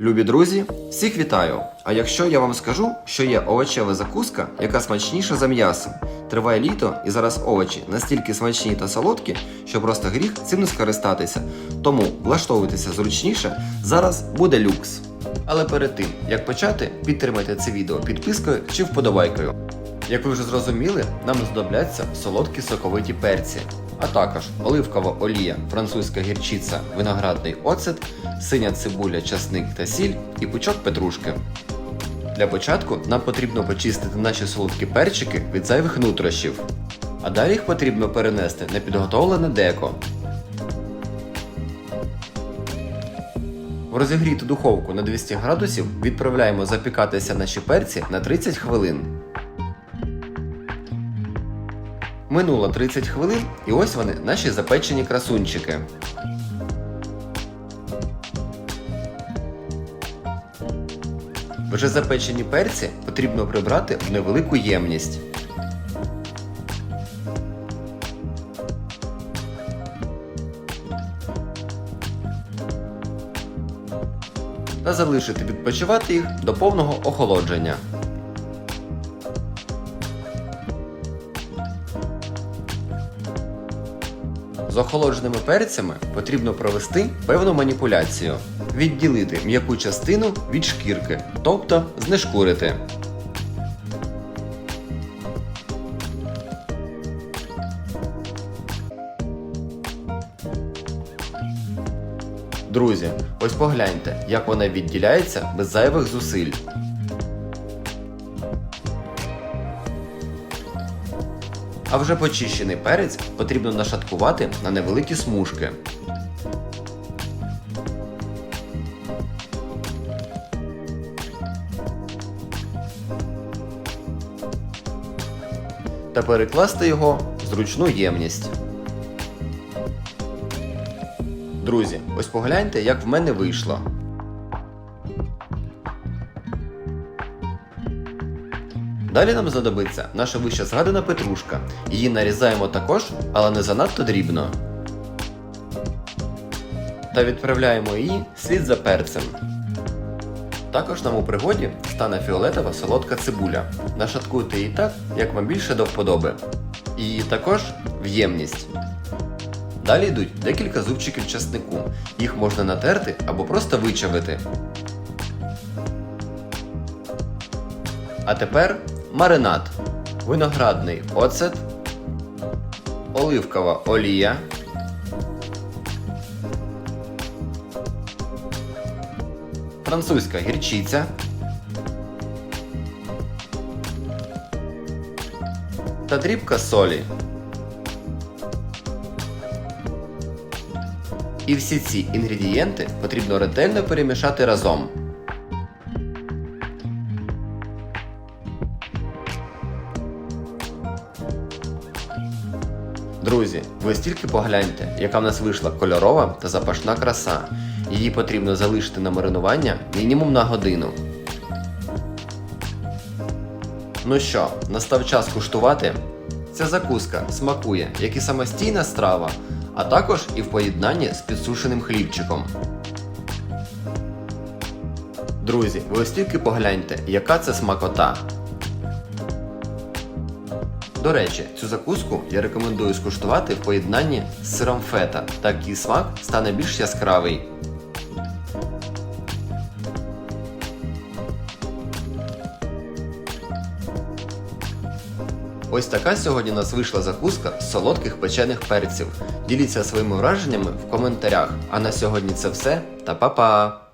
Любі друзі, всіх вітаю! А якщо я вам скажу, що є овочева закуска, яка смачніша за м'ясо, триває літо і зараз овочі настільки смачні та солодкі, що просто гріх цим не скористатися. Тому влаштовуйтеся зручніше, зараз буде люкс. Але перед тим як почати, підтримайте це відео підпискою чи вподобайкою. Як ви вже зрозуміли, нам знадобляться солодкі соковиті перці, а також оливкова олія, французька гірчиця, виноградний оцет, синя цибуля, часник та сіль і пучок петрушки. Для початку нам потрібно почистити наші солодкі перчики від зайвих нутрощів, а далі їх потрібно перенести на підготовлене деко. В розігріту духовку на 200 градусів відправляємо запікатися наші перці на 30 хвилин. Минуло 30 хвилин, і ось вони, наші запечені красунчики. Вже запечені перці потрібно прибрати в невелику ємність. Та залишити відпочивати їх до повного охолодження. З охолодженими перцями потрібно провести певну маніпуляцію, відділити м'яку частину від шкірки, тобто знешкурити. Друзі, ось погляньте, як вона відділяється без зайвих зусиль. А вже почищений перець потрібно нашаткувати на невеликі смужки. Та перекласти його в зручну ємність. Друзі, ось погляньте, як в мене вийшло. Далі нам знадобиться наша вище згадана петрушка. Її нарізаємо також, але не занадто дрібно. Та відправляємо її слід за перцем. Також нам у пригоді стане фіолетова солодка цибуля. Нашаткуйте її так, як вам більше до вподоби. І також в ємність. Далі йдуть декілька зубчиків часнику. Їх можна натерти або просто вичавити. А тепер маринад, виноградний оцет, оливкова олія, французька гірчиця, та дрібка солі. І всі ці інгредієнти потрібно ретельно перемішати разом. Друзі, ви стільки погляньте, яка в нас вийшла кольорова та запашна краса. Її потрібно залишити на маринування мінімум на годину. Ну що, настав час куштувати? Ця закуска смакує, як і самостійна страва, а також і в поєднанні з підсушеним хлібчиком. Друзі, ви ось тільки погляньте, яка це смакота. До речі, цю закуску я рекомендую скуштувати в поєднанні з сиром фета. Такий смак стане більш яскравий. Ось така сьогодні у нас вийшла закуска з солодких печених перців. Діліться своїми враженнями в коментарях. А на сьогодні це все та па-па!